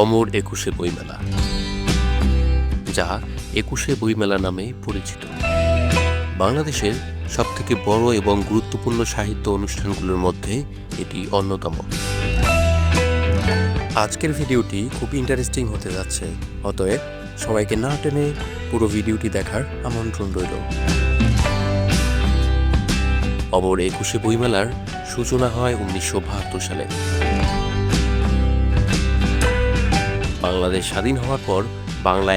অমর একুশে বইমেলা, যা একুশে বইমেলা নামে পরিচিত। বাংলাদেশের সবথেকে বড় এবং গুরুত্বপূর্ণ সাহিত্য অনুষ্ঠানগুলোর মধ্যে এটি অন্যতম। আজকের ভিডিওটি খুব ইন্টারেস্টিং হতে যাচ্ছে, অতএব সবাইকে না টেনে পুরো ভিডিওটি দেখার আমন্ত্রণ রইল। অমর একুশে বইমেলার সূচনা হয় উনিশশো বাহাত্তর সালে। বাংলাদেশ স্বাধীন হওয়ার পর বাংলা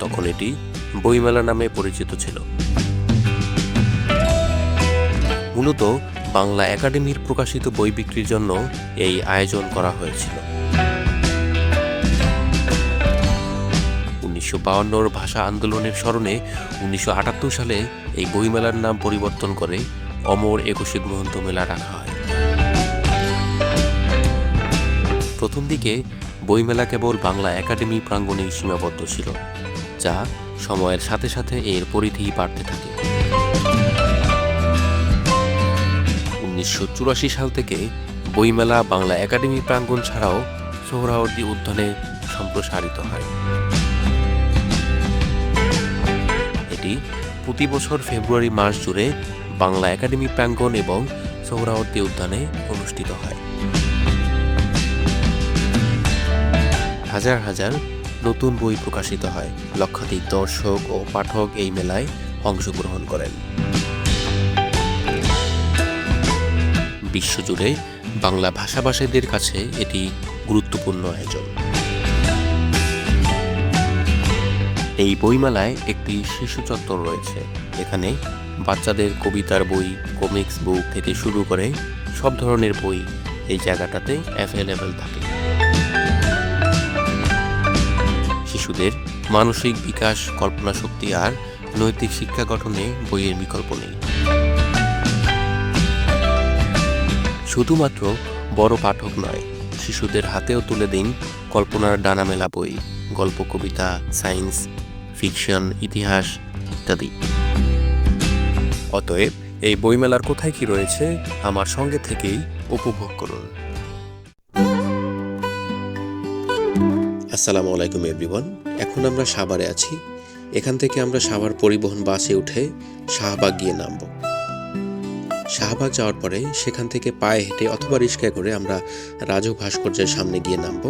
তখন এটি বইমেলা নামে পরিচিত ছিল। মূলত বাংলা একাডেমির প্রকাশিত বই বিক্রির জন্য এই আয়োজন করা হয়েছিল। উনিশশো বাউন্নর ভাষা আন্দোলনের স্মরণে উনিশশো আটাত্তর সালে এই বইমেলার নাম পরিবর্তন করে অমর একুশে গ্রন্থ মেলা রাখা হয়। প্রথম দিকে বইমেলা কেবল বাংলা একাডেমি প্রাঙ্গণেই সীমাবদ্ধ ছিল, যা সময়ের সাথে সাথে এর পরিধি বাড়তে থাকে। উনিশশো চুরাশি সাল থেকে বইমেলা বাংলা একাডেমি প্রাঙ্গণ ছাড়াও সোহরাওয়ার্দী উদ্যানে সম্প্রসারিত হয়। এটি প্রতি বছর ফেব্রুয়ারি মাস জুড়ে বাংলা একাডেমি প্রাঙ্গণ এবং সোহরাওয়ার্দী উদ্যানে অনুষ্ঠিত হয়। হাজার হাজার নতুন বই প্রকাশিত হয়। লক্ষাধিক দর্শক ও পাঠক এই মেলায় অংশগ্রহণ করেন। বিশ্বজুড়ে বাংলা ভাষাভাষীদের কাছে এটি গুরুত্বপূর্ণ আয়োজন। এই বইমেলায় একটি শিশু চত্বর রয়েছে। এখানে বাচ্চাদের কবিতার বই, কমিক্স বুক থেকে শুরু করে সব ধরনের বই এই জায়গাটাতে অ্যাভেলেবেল থাকে। শিশুদের মানসিক বিকাশ, কল্পনা শক্তি আর নৈতিক শিক্ষা গঠনে বইয়ের বিকল্প নেই। শুধুমাত্র বড় পাঠক নয়, শিশুদের হাতেও তুলে দিন কল্পনার ডানামেলা বই, গল্প, কবিতা, সায়েন্স, ফিকশন, ইতিহাস ইত্যাদি। অতএব এই বইমেলার কোথায় কি রয়েছে, আমার সঙ্গে থেকেই উপভোগ করুন। আসসালামু আলাইকুম এভরিওয়ান, এখন আমরা সাভারে আছি। এখান থেকে আমরা সাভার পরিবহন বাসে উঠে শাহবাগ গিয়ে নামব। শাহবাগ যাওয়ার পরে সেখান থেকে পায়ে হেঁটে অথবা রিক্সায় করে আমরা রাজু ভাস্কর্যের সামনে গিয়ে নামব।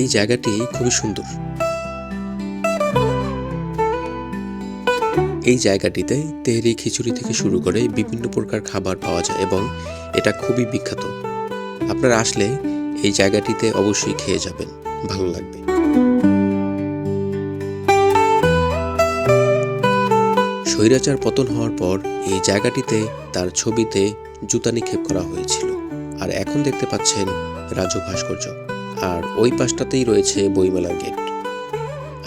এই জায়গাটি খুবই সুন্দর। এই জায়গাটিতে তেহরি খিচুড়ি থেকে শুরু করে বিভিন্ন প্রকার খাবার পাওয়া যায় এবং এটা খুবই বিখ্যাত। আপনারা আসলে এই জায়গাটিতে অবশ্যই খেয়ে যাবেন। ভালো লাগবে। স্বৈরাচার পতন হওয়ার পর এই জায়গাটিতে তার ছবিতে জুতা নিক্ষেপ করা হয়েছিল। আর এখন দেখতে পাচ্ছেন রাজু ভাস্কর্য। আর ওই পাশটাতেই রয়েছে বইমেলার গেট।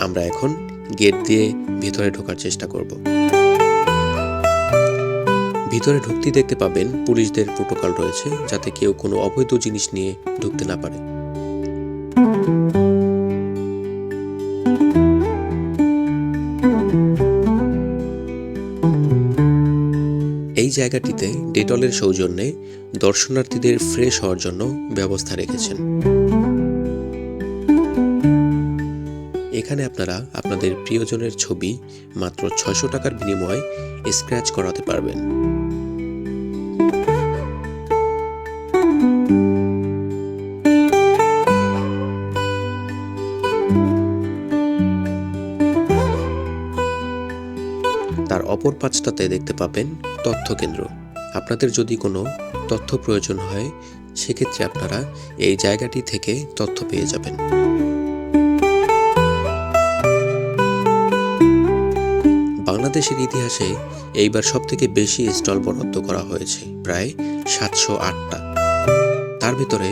আমরা এখন গেট দিয়ে ভিতরে ঢোকার চেষ্টা করব। ভিতরে ঢুকতে দেখতে পাবেন পুলিশদের প্রোটোকল রয়েছে, যাতে কেউ কোনো অবৈধ জিনিস নিয়ে ঢুকতে না পারে। এই জায়গাটিতে ডেটলের সৌজন্যে দর্শনার্থীদের ফ্রেশ হওয়ার জন্য ব্যবস্থা রেখেছেন। এখানে আপনারা আপনাদের প্রিয়জনের ছবি মাত্র ছয়শো টাকার বিনিময়ে স্ক্র্যাচ করাতে পারবেন। তার অপর পাঁচটাতে দেখতে পাবেন তথ্য কেন্দ্র। আপনাদের যদি কোনো তথ্য প্রয়োজন হয়, সেক্ষেত্রে আপনারা এই জায়গাটি থেকে তথ্য পেয়ে যাবেন। বাংলাদেশের ইতিহাসে এইবার সবথেকে বেশি স্টল বরাদ্দ করা হয়েছে, প্রায় সাতশো আটটা। তার ভিতরে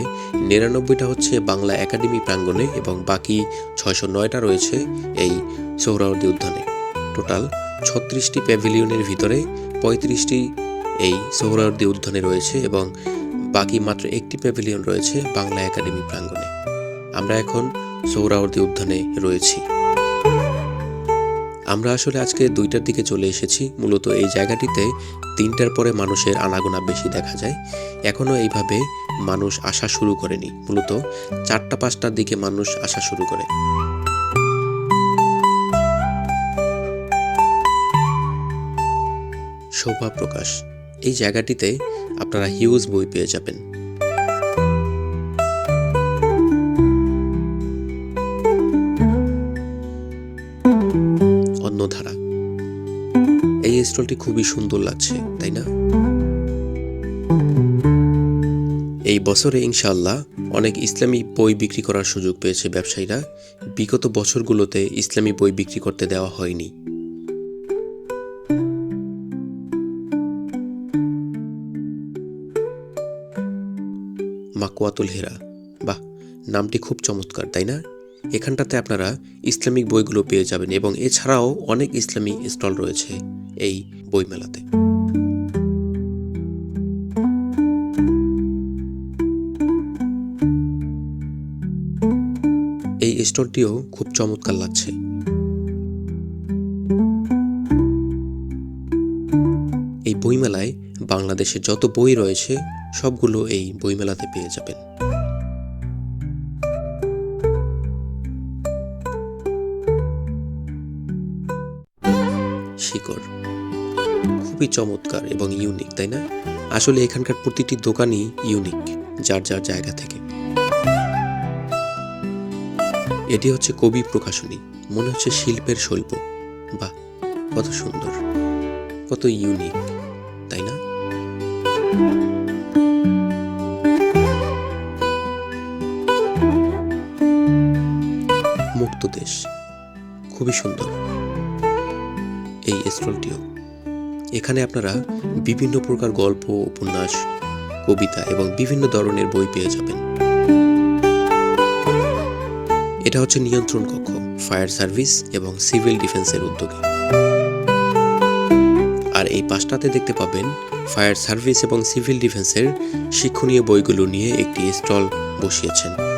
নিরানব্বইটা হচ্ছে বাংলা একাডেমি প্রাঙ্গণে এবং বাকি ছয়শো নয়টা রয়েছে এই সৌরাবর্দী উদ্যানে। টোটাল ছত্রিশটি প্যাভিলিয়নের ভিতরে পঁয়ত্রিশটি এই সোহরাওয়ার্দী উদ্যানে রয়েছে এবং বাকি মাত্র একটি প্যাভিলিয়ন রয়েছে বাংলা একাডেমি প্রাঙ্গণে। আমরা এখন সৌরাবর্তী উদ্যানে রয়েছি। আমরা আসলে আজকে দুইটার দিকে চলে এসেছি। মূলত এই জায়গাটিতে তিনটার পরে মানুষের আনাগোনা বেশি দেখা যায়। এখনও এইভাবে মানুষ আসা শুরু করেনি। মূলত চারটা, পাঁচটার দিকে মানুষ আসা শুরু করে। শোভা প্রকাশ। এই জায়গাটিতে আপনারা হিউজ বই পেয়ে যাবেন। এই স্টলটি খুবই সুন্দর লাগছে, তাই না? এই বছরে ইনশাআল্লাহ অনেক ইসলামী বই বিক্রি করার সুযোগ পেয়েছে ব্যবসায়ীরা। বিগত বছরগুলোতে ইসলামী বই বিক্রি করতে দেওয়া হয়নি। মাকুয়াতুল হেরা, বাহ, নামটি খুব চমৎকার, তাই না? এখানটাতে আপনারা ইসলামিক বইগুলো পেয়ে যাবেন এবং এছাড়াও অনেক ইসলামিক স্টল রয়েছে এই বইমেলাতে। এই স্টলটিও খুব চমৎকার লাগছে। এই বইমেলায় বাংলাদেশে যত বই রয়েছে, সবগুলো এই বইমেলাতে পেয়ে যাবেন। শিকড়। খুবই চমৎকার এবং ইউনিক তাই না? আসলে এখানকার প্রতিটি দোকানই ইউনিক যার যার জায়গা থেকে। এটি হচ্ছে কবি প্রকাশনী, মনে হচ্ছে শিল্পের শৈল্প। বাহ, কত সুন্দর, কত ইউনিক তাই না? মুক্ত দেশ, খুবই সুন্দর। এই স্টলটিও এখানে আপনারা বিভিন্ন প্রকার গল্প, উপন্যাস, কবিতা এবং বিভিন্ন ধরনের বই পেয়ে যাবেন। এটা হচ্ছে নিয়ন্ত্রণ কক্ষ, ফায়ার সার্ভিস এবং সিভিল ডিফেন্সের উদ্যোগে। আর এই পাশটাতে দেখতে পাবেন ফায়ার সার্ভিস এবং সিভিল ডিফেন্সের শিক্ষণীয় বইগুলো নিয়ে একটি স্টল বসিয়েছেন।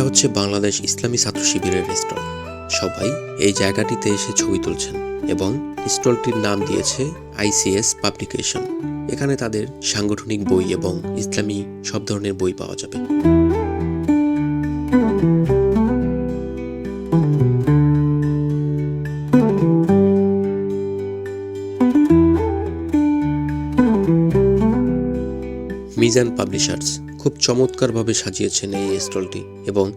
এটা হচ্ছে বাংলাদেশ ইসলামী ছাত্র শিবিরের স্টল সবাই এই জায়গাটিতে এসে ছবি তুলছেন এবং স্টলটির নাম দিয়েছে আইসিএস পাবলিকেশন। এখানে তাদের সাংগঠনিক বই এবং ইসলামী সব ধরনের বই পাওয়া যাবে। মিজান পাবলিশার্স খুব চমৎকারভাবে সাজিয়েছেন এই স্টলটি এবং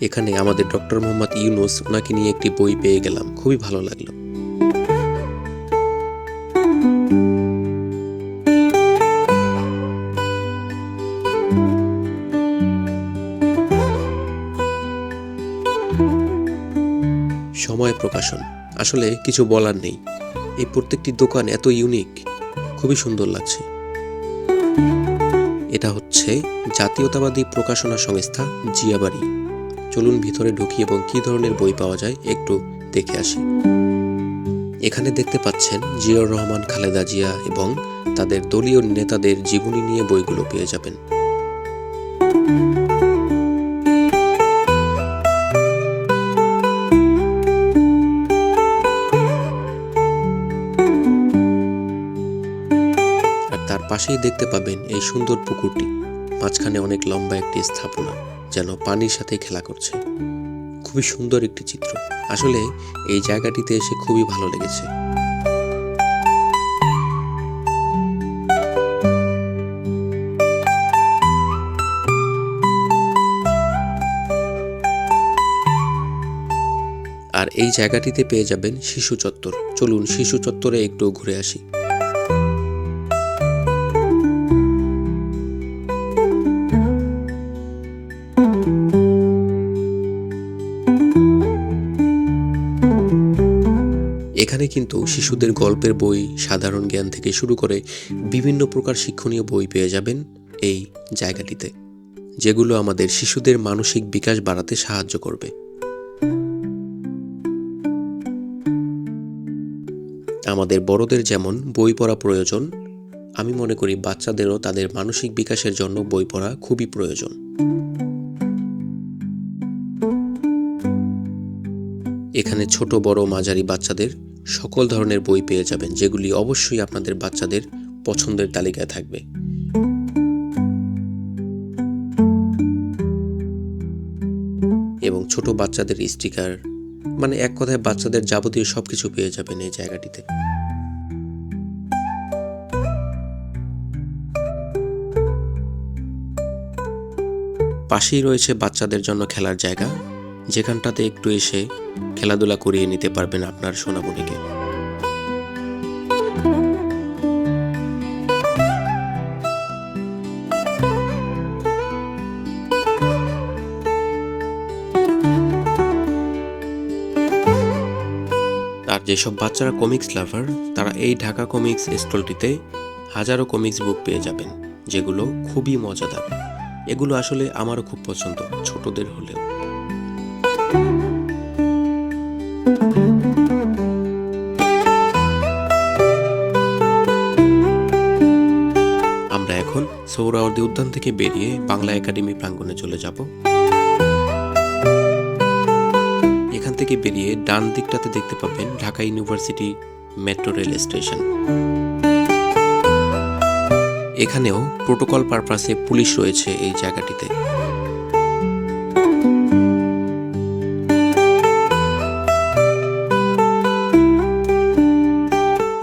এখানে আমাদের ডক্টর মোহাম্মদ ইউনুস, ওনাকে নিয়ে একটি বই পেয়ে গেলাম। খুবই ভালো লাগল। সময় প্রকাশন। আসলে কিছু বলার নেই। এই প্রত্যেকটি দোকান এত ইউনিক খুবই সুন্দর লাগছে। এটা হচ্ছে জাতীয়তাবাদী প্রকাশনা সংস্থা জিয়াবাড়ি। চলুন ভিতরে ঢুকি এবং কি ধরনের বই পাওয়া যায় একটু দেখে আসি। এখানে দেখতে পাচ্ছেন জিয়াউর রহমান, খালেদা জিয়া এবং তাদের দলীয় নেতাদের জীবনী নিয়ে বইগুলো পেয়ে যাবেন। পাশেই দেখতে পাবেন এই সুন্দর পুকুরটি। মাঝখানে অনেক লম্বা একটি স্থাপনা যেন পানির সাথে খেলা করছে। খুবই সুন্দর একটি চিত্র। আসলে এই জায়গাটিতে এসে খুবই ভালো লেগেছে। আর এই জায়গাটিতে পেয়ে যাবেন শিশু চত্বর। চলুন শিশু চত্বরে একটু ঘুরে আসি। এখানে কিন্তু শিশুদের গল্পের বই সাধারণ জ্ঞান থেকে শুরু করে বিভিন্ন প্রকার শিক্ষণীয় বই পেয়ে যাবেন এই জায়গাটিতে যেগুলো আমাদের শিশুদের মানসিক বিকাশ বাড়াতে সাহায্য করবে। আমাদের বড়দের যেমন বই পড়া প্রয়োজন আমি মনে করি বাচ্চাদেরও তাদের মানসিক বিকাশের জন্য বই পড়া খুবই প্রয়োজন। এখানে ছোট বড় মাঝারি বাচ্চাদের সকল ধরনের বই পেয়ে যাবেন, যেগুলি অবশ্যই আপনাদের বাচ্চাদের পছন্দের তালিকায় থাকবে। এবং ছোট বাচ্চাদের স্টিকার মানে এক কথায় বাচ্চাদের যাবতীয় সবকিছু পেয়ে যাবেন এই জায়গাটিতে। পাশেই রয়েছে বাচ্চাদের জন্য খেলার জায়গা। যেখানটাতে একটু এসে খেলাধুলা করিয়ে নিতে পারবেন আপনার সোনামণিকে। আর যেসব বাচ্চারা কমিক্স লাভার তারা এই ঢাকা কমিক্স স্টলটিতে হাজারো কমিক্স বুক পেয়ে যাবেন, যেগুলো খুবই মজাদার। এগুলো আসলে আমারও খুব পছন্দ, ছোটদের হলেও। এখন সৌরাওয়ার্দী উদ্যান থেকে বেরিয়ে বাংলা একাডেমি প্রাঙ্গণে চলে যাব। এখান থেকে বেরিয়ে ডান দিকটাতে দেখতে পাবেন Dhaka university metro rail station. এখানেও প্রোটোকল পারপাসে পুলিশ রয়েছে এই জায়গাটিতে।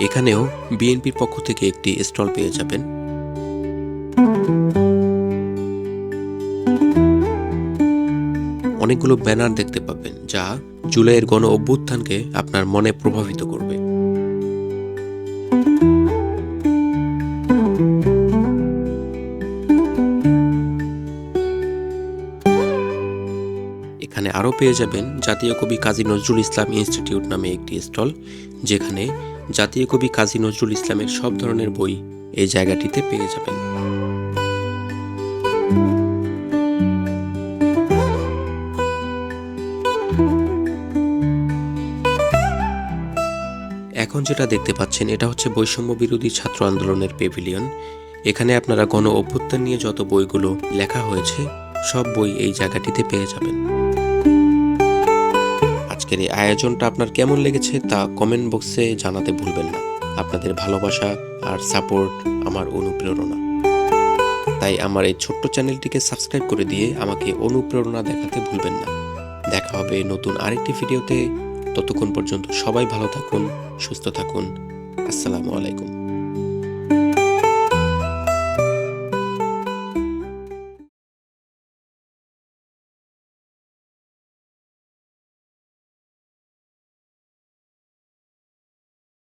এখানেও বিএনপির পক্ষ থেকে একটি স্টল পেয়ে যাবেন। অনেকগুলো ব্যানার দেখতে পাবেন, যা জুলাইয়ের গণ অভ্যুত্থানকে আপনার মনে প্রভাবিত করবে। এখানে আরও পেয়ে যাবেন জাতীয় কবি কাজী নজরুল ইসলাম ইনস্টিটিউট নামে একটি স্টল, যেখানে জাতীয় কবি কাজী নজরুল ইসলামের সব ধরনের বই এই জায়গাটিতে পেয়ে যাবেন। এখন যেটা দেখতে পাচ্ছেন, এটা হচ্ছে বৈষম্য বিরোধী ছাত্র আন্দোলনের পেভিলিয়ন এখানে আপনারা গণ অভ্যুত্থান নিয়ে যত বইগুলো লেখা হয়েছে, সব বই এই জায়গাটিতে পেয়ে যাবেন। আজকের এই আয়োজনটা আপনার কেমন লেগেছে তা কমেন্ট বক্সে জানাতে ভুলবেন না। আপনাদের ভালোবাসা আর সাপোর্ট আমার অনুপ্রেরণা। তাই আমার এই ছোট্ট চ্যানেলটিকে সাবস্ক্রাইব করে দিয়ে আমাকে অনুপ্রেরণা দেখাতে ভুলবেন না। দেখা হবে নতুন আরেকটি ভিডিওতে ততক্ষণ পর্যন্ত সবাই ভালো থাকুন সুস্থ থাকুন। আসসালামু আলাইকুম।